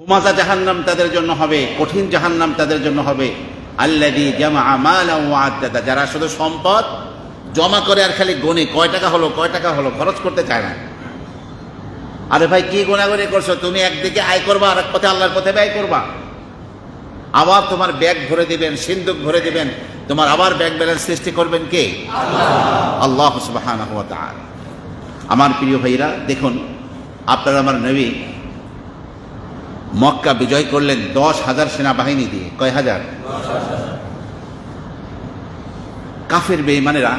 হুমাজা জাহান্নাম তাদের জন্য হবে কঠিন জাহান্নাম তাদের জন্য হবে। আল্লাদি জামা আমালা ওয়াদ্দাদা যারা শুধু সম্পদ জমা করে আর খালি গণে কয় টাকা হলো কয় টাকা হলো খরচ করতে চায় না। আরে ভাই কি গোনাগুনি করছ? তুমি একদিকে আয় করবা আর এক পথে আল্লাহর পথে ব্যয় করবা। আবার তোমার ব্যাগ ভরে দিবেন সিন্ধুক ভরে দিবেন তোমার আবার ব্যাংক ব্যালেন্স সৃষ্টি করবেন কে? আল্লাহ। ওয়া আমার প্রিয় ভাইরা দেখুন আপনারা আমার নবী মক্কা বিজয় করলেন দশ হাজার সেনাবাহিনী দিয়ে। কয় হাজার? কাফের বেঈমানেরা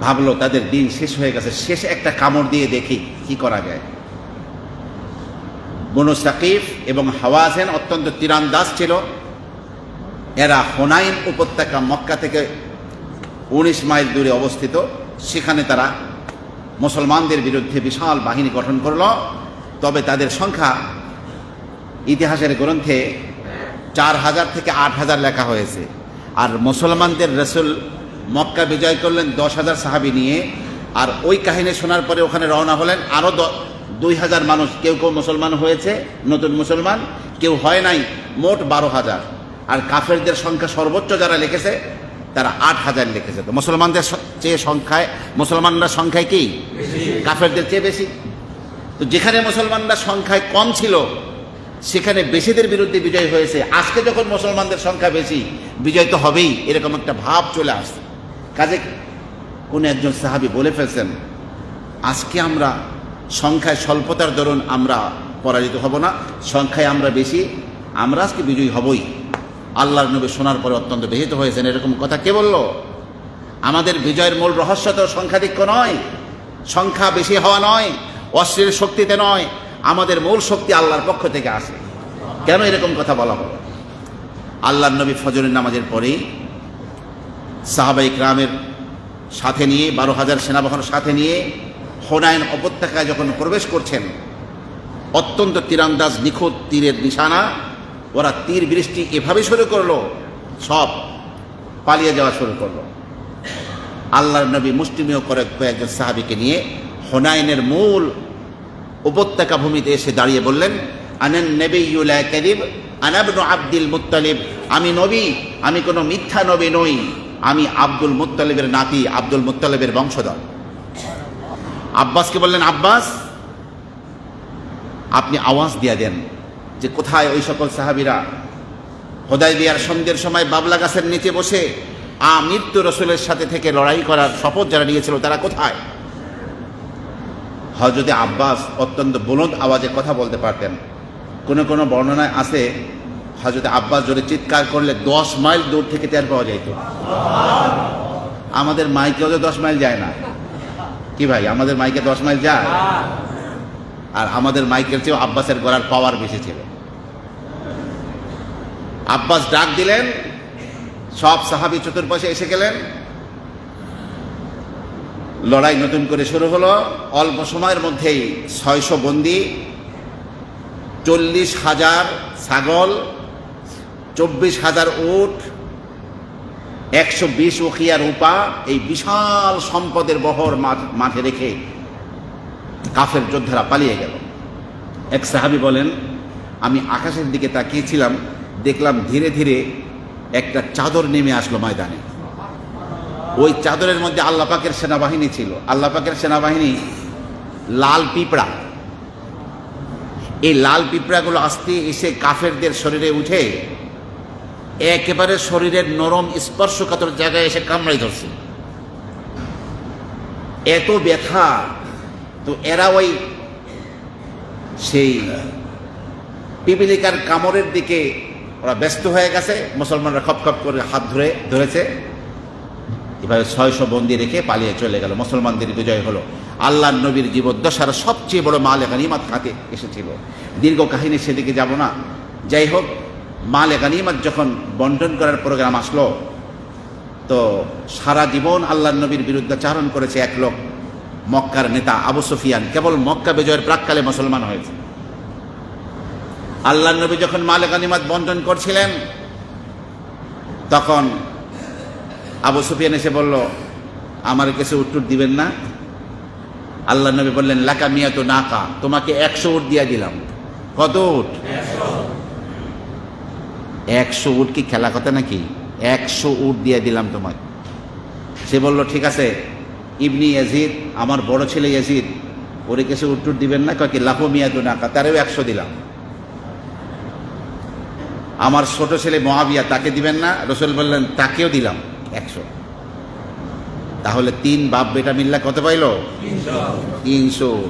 ভাবলো, তাদের দিন শেষ হয়ে গেছে। শেষ একটা কামড় দিয়ে দেখি কি করা যায়। বনু সাকিফ এবং হাওয়াজেন অত্যন্ত তীরান্দাজ ছিল। এরা হোনাইন উপত্যকা মক্কা থেকে উনিশ মাইল দূরে অবস্থিত। সেখানে তারা মুসলমানদের বিরুদ্ধে বিশাল বাহিনী গঠন করল। তবে তাদের সংখ্যা ইতিহাসের গ্রন্থে চার হাজার থেকে আট হাজার লেখা হয়েছে। আর মুসলমানদের রসুল মক্কা বিজয় করলেন দশ হাজার সাহাবি নিয়ে। আর ওই কাহিনী শোনার পরে ওখানে রওনা হলেন আরও দুই হাজার মানুষ। কেউ কেউ মুসলমান হয়েছে নতুন মুসলমান। কেউ হয় নাই মোট বারো হাজার। আর কাফেরদের সংখ্যা সর্বোচ্চ যারা লিখেছে তারা আট হাজার লিখেছে। তো মুসলমানদের চেয়ে সংখ্যায় মুসলমানরা সংখ্যায় কি? কাফেরদের চেয়ে বেশি। তো যেখানে মুসলমানরা সংখ্যায় কম ছিল, সেখানে বেশিদের বিরুদ্ধে বিজয় হয়েছে। আজকে যখন মুসলমানদের সংখ্যা বেশি, বিজয় তো হবেই, এরকম একটা ভাব চলে আসছে। কাজে কোন একজন সাহাবি বলে ফেলছেন, আজকে আমরা সংখ্যায় স্বল্পতার দরুন আমরা পরাজিত হব না, সংখ্যায় আমরা বেশি, আমরা আজকে বিজয়ী হবই। আল্লাহর নবী শোনার পরে অত্যন্ত বেহিত হয়েছেন, এরকম কথা কে বলল? আমাদের বিজয়ের মূল রহস্য তো সংখ্যাধিক্য নয়, সংখ্যা বেশি হওয়া নয় অস্ত্রের শক্তিতে নয়, আমাদের মূল শক্তি আল্লাহর পক্ষ থেকে আসে কেন এরকম কথা বলা হলো? আল্লাহর নবী ফজরের নামাজের পরেই সাহাবাই গ্রামের সাথে নিয়ে, বারো হাজার সেনাবাহনের সাথে নিয়ে হোনায়ন উপত্যকায় যখন প্রবেশ করছেন, অত্যন্ত তীরান্দাজ, নিখুঁত তীরের নিশানা, ওরা তীর বৃষ্টি এভাবে শুরু করল, সব পালিয়ে যাওয়া শুরু করল। আল্লাহর নবী মুষ্টিমেয় করে কয়েকজন সাহাবিকে নিয়ে হোনাইনের মূল উপত্যকা ভূমিতে এসে দাঁড়িয়ে বললেন, আনেন নবী ইউলা কাদিব আনাবনু আব্দুল মুত্তালিব। আমি নবী, আমি কোনো মিথ্যা নবী নই। আমি আব্দুল মুত্তালিবের নাতি, আব্দুল মুত্তালিবের বংশধর। আব্বাসকে বললেন, আব্বাস, আপনি আওয়াজ দিয়ে দেন যে কোথায় ওই সকল সাহাবিরা। হোদাই বিয়ার সন্ধ্যের সময় বাবলা গাছের নিচে বসে, আ মৃত্যু রসুলের সাথে থেকে লড়াই করার শপথ যারা নিয়েছিল তারা কোথায়? হজরতে আব্বাস অত্যন্ত বুলন্দ আওয়াজে কথা বলতে পারতেন। কোনো কোনো বর্ণনায় আছে হজরতে আব্বাস জোরে চিৎকার করলে দশ মাইল দূর থেকে টের পাওয়া যাইত। আমাদের মাইকেও তো দশ মাইল যায় না। কি ভাই, আমাদের মাইকে দশ মাইল যায়? আর আমাদের মাইকের চেয়েও আব্বাসের গড়ার পাওয়ার বেশি ছিল। আব্বাস ডাক দিলেন, সব সাহাবি চতুর্পাশে এসে গেলেন। লড়াই নতুন করে শুরু হলো। অল্প সময়ের মধ্যেই ছয়শো বন্দি, চল্লিশ হাজার ছাগল, চব্বিশ হাজার উট, একশো বিশ উখিয়া রূপা, এই বিশাল সম্পদের বহর মাঠে রেখে কাফের যোদ্ধারা পালিয়ে গেল। এক সাহাবি বলেন, আমি আকাশের দিকে তাকিয়েছিলাম, দেখলাম ধীরে ধীরে একটা চাদর নেমে আসলো ময়দানে। ওই চাদরের মধ্যে আল্লাহ পাকের সেনাবাহিনী ছিল। আল্লাহ পাকের সেনাবাহিনী লাল পিঁপড়া। এই লাল পিঁপড়াগুলো আস্তে এসে কাফেরদের শরীরে উঠে একেবারে শরীরের নরম স্পর্শকাতর জায়গায় এসে কামড়াই ধরছে। এত ব্যথা, তো এরা ওই সেই পিপিলিকার কামড়ের দিকে ওরা ব্যস্ত হয়ে গেছে। মুসলমানরা খপ খপ করে হাত ধরে ধরেছে। এভাবে ছয়শো বন্দি রেখে পালিয়ে চলে গেল। মুসলমানদের বিজয় হলো। আল্লাহ নবীর জীবদ্দশার সবচেয়ে বড় মালে গানিমাত হাতে এসেছিল। দীর্ঘ কাহিনী সেদিকে যাব না। যাই হোক, মালে গানিমাত যখন বন্টন করার প্রোগ্রাম আসলো, তো সারা জীবন আল্লাহ নবীর বিরুদ্ধাচারণ করেছে এক লোক, মক্কার নেতা আবু সুফিয়ান। কেবল মক্কা বিজয়ের প্রাককালে মুসলমান হয়েছে। আল্লাহ নবী যখন মালে গানিমাত বন্টন করছিলেন, তখন আবু সুফিয়ান এসে বলল, আমার কিছু উত্তর দিবেন না। আল্লাহ নবী বললেন, লাকা মিয়া তো নাকা, তোমাকে একশো উট দিয়া দিলাম। কত উট? একশো উট কি খেলা কথা নাকি? একশো উট দিয়ে দিলাম তোমাকে সে বলল, ঠিক আছে, ইবনি ইয়াজিদ, আমার বড় ছেলে ইয়াজিদ, ওরে কিছু উত্তর দিবেন না? কয়েক লাফো মিয়া দু নাকা, তারেও একশো দিলাম। আমার ছোট ছেলে মহাবিয়া তাকে দিবেন না? রসুল বললেন, তাকেও দিলাম। একশো। তাহলে তিন বাপ বেটা মিল্লা কত পাইল? তিনশো।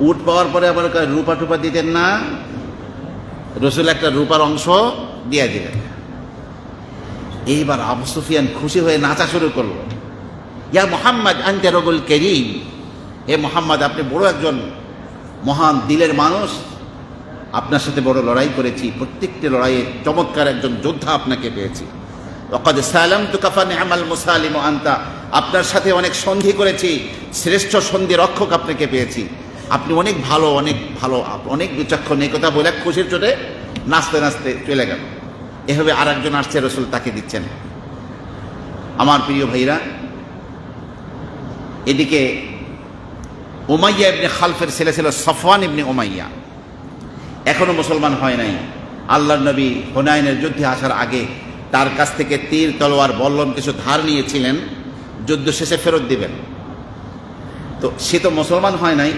উট পাওয়ার পরে আবার রূপা টুপা দিতেন না? রসুল একটা রূপার অংশ দিয়ে দিলেন। এইবার আবু সুফিয়ান খুশি হয়ে নাচা শুরু করল। ইয়া মোহাম্মদ আনতে রগুল কেরিম। হে মোহাম্মদ আপনি বড় একজন মহান দিলের মানুষ। আপনার সাথে বড় লড়াই করেছি। প্রত্যেকটি লড়াইয়ে চমৎকার একজন যোদ্ধা আপনাকে পেয়েছি। ওকাদ সালাম তু কাফা নেহামাল মুসালিম আন্তা। আপনার সাথে অনেক সন্ধি করেছি, শ্রেষ্ঠ সন্ধি রক্ষক আপনাকে পেয়েছি। আপনি অনেক ভালো অনেক ভালো, অনেক বিচক্ষণ, এই কথা বলে খুশির চোটে নাচতে নাচতে চলে গেল। এভাবে আর একজন আসছে, রসুল তাকে দিচ্ছেন। আমার প্রিয় ভাইরা, এদিকে ওমাইয়া ইবনে খালফের ছেলে ছিল সফওয়ান ইবনে ওমাইয়া এখনও মুসলমান হয় নাই। আল্লাহর নবী হোনাইনের যুদ্ধে আসার আগে তার কাছ থেকে তীর, তলোয়ার, বল্লম কিছু ধার নিয়েছিলেন, যুদ্ধ শেষে ফেরত দিবেন। তো সে তো মুসলমান হয় নাই,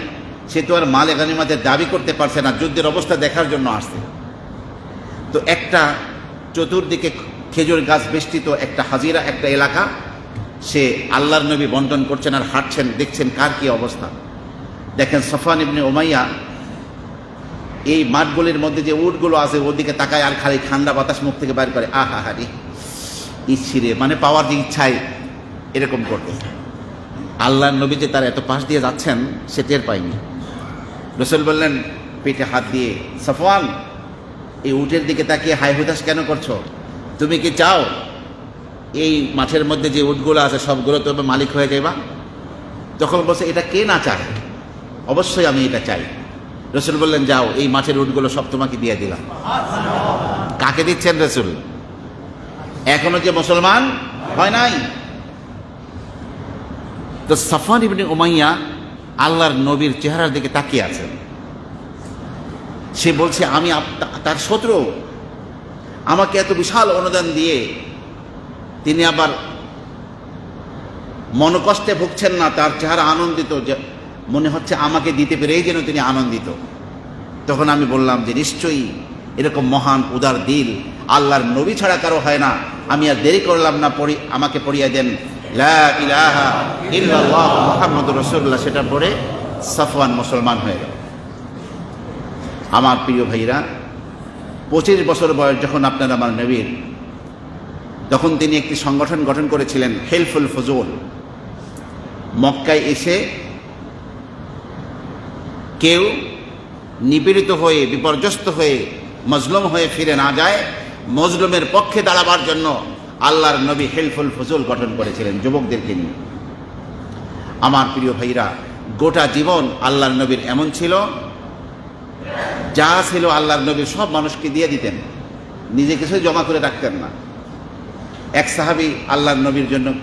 সে তো আর মালে গানিমাদের দাবি করতে পারছে না, যুদ্ধের অবস্থা দেখার জন্য আসছে। তো একটা চতুর্দিকে খেজুর গাছ বেষ্টিত একটা হাজিরা, একটা এলাকা, সে আল্লাহর নবী বন্টন করছেন আর হাঁটছেন, দেখছেন কার কি অবস্থা। দেখেন সফান ইবনে ওমাইয়া এই মাঠগুলির মধ্যে যে উটগুলো আছে, ওদিকে তাকায় আর খালি ঠান্ডা বাতাস মুখ থেকে বাইর করে, আহা, হারি ইচ্ছিরে মানে পাওয়ার যে ইচ্ছায় এরকম করতে। আল্লাহর নবী যে তার এত পাশ দিয়ে যাচ্ছেন, সে টের পায়নি। রসুল বললেন পেটে হাত দিয়ে, সফওয়ান, এই উটের দিকে তাকিয়ে হাই হুতাশ কেন করছ? তুমি কি চাও এই মাঠের মধ্যে যে উটগুলো আছে, সবগুলো তুমি মালিক হয়ে যাইবা? তখন বলছে, এটা কে না চায়? অবশ্যই আমি এটা চাই। রসুল বললেন, যাও, এই মাছের উটগুলো সব তোমাকে দিয়ে দিলাম। কাকে দিচ্ছেন রসুল? এখনও যে মুসলমান? হয় নাই? তো সাফান ইবনে উমাইয়া আল্লাহর নবীর চেহারার দিকে তাকিয়ে আছেন। সে বলছে, আমি তার শত্রু। আমাকে এত বিশাল অনুদান দিয়ে তিনি আবার মনকষ্টে ভুগছেন না, তার চেহারা আনন্দিত মনে হচ্ছে আমাকে দিতে পেরেই যেন তিনি আনন্দিত। তখন আমি বললাম যে নিশ্চয়ই এরকম মহান উদার দিল আল্লাহর নবী ছাড়া কারও হয় না। আমি আর দেরি করলাম না, পড়ি, আমাকে পড়িয়ে দেন। ইল্লাল্লাহ মুহাম্মাদুর সেটা পড়ে সাফওয়ান মুসলমান হয়ে গেল। আমার প্রিয় ভাইরা, পঁচিশ বছর বয়স যখন আপনার আমার নবীর, তখন তিনি একটি সংগঠন গঠন করেছিলেন হেলফুল ফজল। মক্কায় এসে কেউ নিপীড়িত হয়ে, বিপর্যস্ত হয়ে, মজলুম হয়ে ফিরে না যায়, মজলুমের পক্ষে দাঁড়াবার জন্য আল্লাহর নবী হেলফুল ফজল গঠন করেছিলেন যুবকদেরকে নিয়ে। আমার প্রিয় ভাইরা, গোটা জীবন আল্লাহর নবীর এমন ছিল, যা ছিল আল্লাহর নবীর সব মানুষকে দিয়ে দিতেন। নিজে কিছু জমা করে রাখতেন না। এক সাহাবি আল্লাহর নবীর জন্য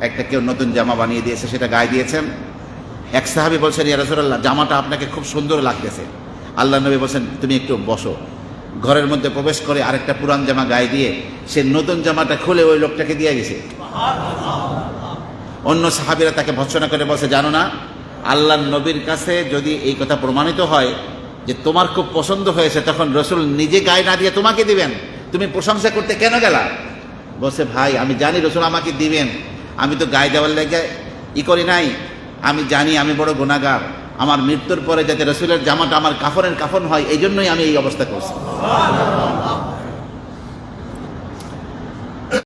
একটা কেউ নতুন জামা বানিয়ে দিয়েছে, সেটা গায়ে দিয়েছেন। এক সাহাবি বলছেন, ইয়া রাসূলুল্লাহ, জামাটা আপনাকে খুব সুন্দর লাগতেছে। আল্লাহ নবী বলছেন, তুমি একটু বসো। ঘরের মধ্যে প্রবেশ করে আরেকটা পুরান জামা গায়ে দিয়ে সে নতুন জামাটা খুলে ওই লোকটাকে দিয়ে গেছে। অন্য সাহাবিরা তাকে ভৎসনা করে বসে জানো না, আল্লাহ নবীর কাছে যদি এই কথা প্রমাণিত হয় যে তোমার খুব পছন্দ হয়েছে, তখন রসুল নিজে গায়ে না দিয়ে তোমাকে দিবেন। তুমি প্রশংসা করতে কেন গেলা? বসে ভাই, আমি জানি রসুল আমাকে দিবেন। আমি তো গায়ে দেওয়ার লেগে ই করি নাই। আমি জানি আমি বড় গোনাগার আমার মৃত্যুর পরে যাতে রসুলের জামাটা আমার কাফনের কাফন হয় এই জন্যই আমি এই অবস্থা করছি।